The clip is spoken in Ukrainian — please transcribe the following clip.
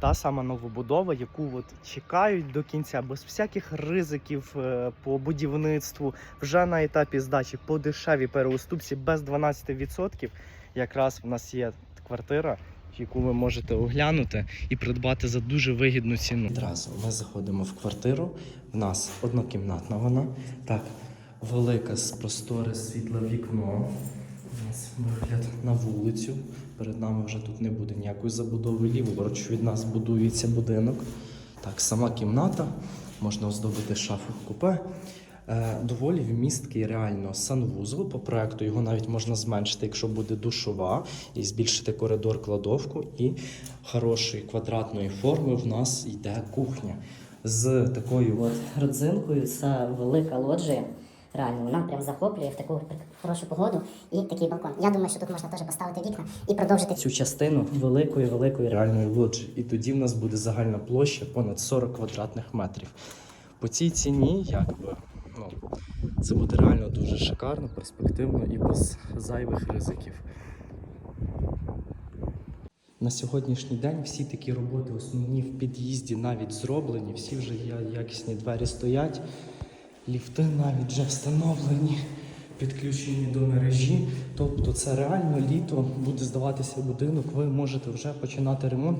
та сама новобудова, яку от чекають до кінця, без всяких ризиків е, по будівництву, вже на етапі здачі по дешевій переуступці без 12%. Якраз в нас є квартира, яку ви можете оглянути і придбати за дуже вигідну ціну. Одразу ми заходимо в квартиру. В нас однокімнатна вона. Так, велика з просторе світле вікно. У нас вигляд на вулицю. Перед нами вже тут не буде ніякої забудови. Ліворуч від нас будується будинок. Так, сама кімната. Можна оздобити шафу купе. Е, доволі вмісткий реально санвузол. По проекту його навіть можна зменшити, якщо буде душова, і збільшити коридор кладовку. І хорошої квадратної форми в нас йде кухня з такою От родзинкою це велика лоджія. Реально, вона прям захоплює в таку хорошу погоду і такий балкон. Я думаю, що тут можна теж поставити вікна і продовжити цю частину великої великої реальної лоджії. І тоді в нас буде загальна площа понад 40 квадратних метрів. По цій ціні, якби, ну, це буде реально дуже шикарно, перспективно і без зайвих ризиків. На сьогоднішній день всі такі роботи основні в під'їзді навіть зроблені, всі вже є якісні двері стоять, ліфти навіть вже встановлені, підключені до мережі. Тобто це реально літо буде здаватися будинок, ви можете вже починати ремонт.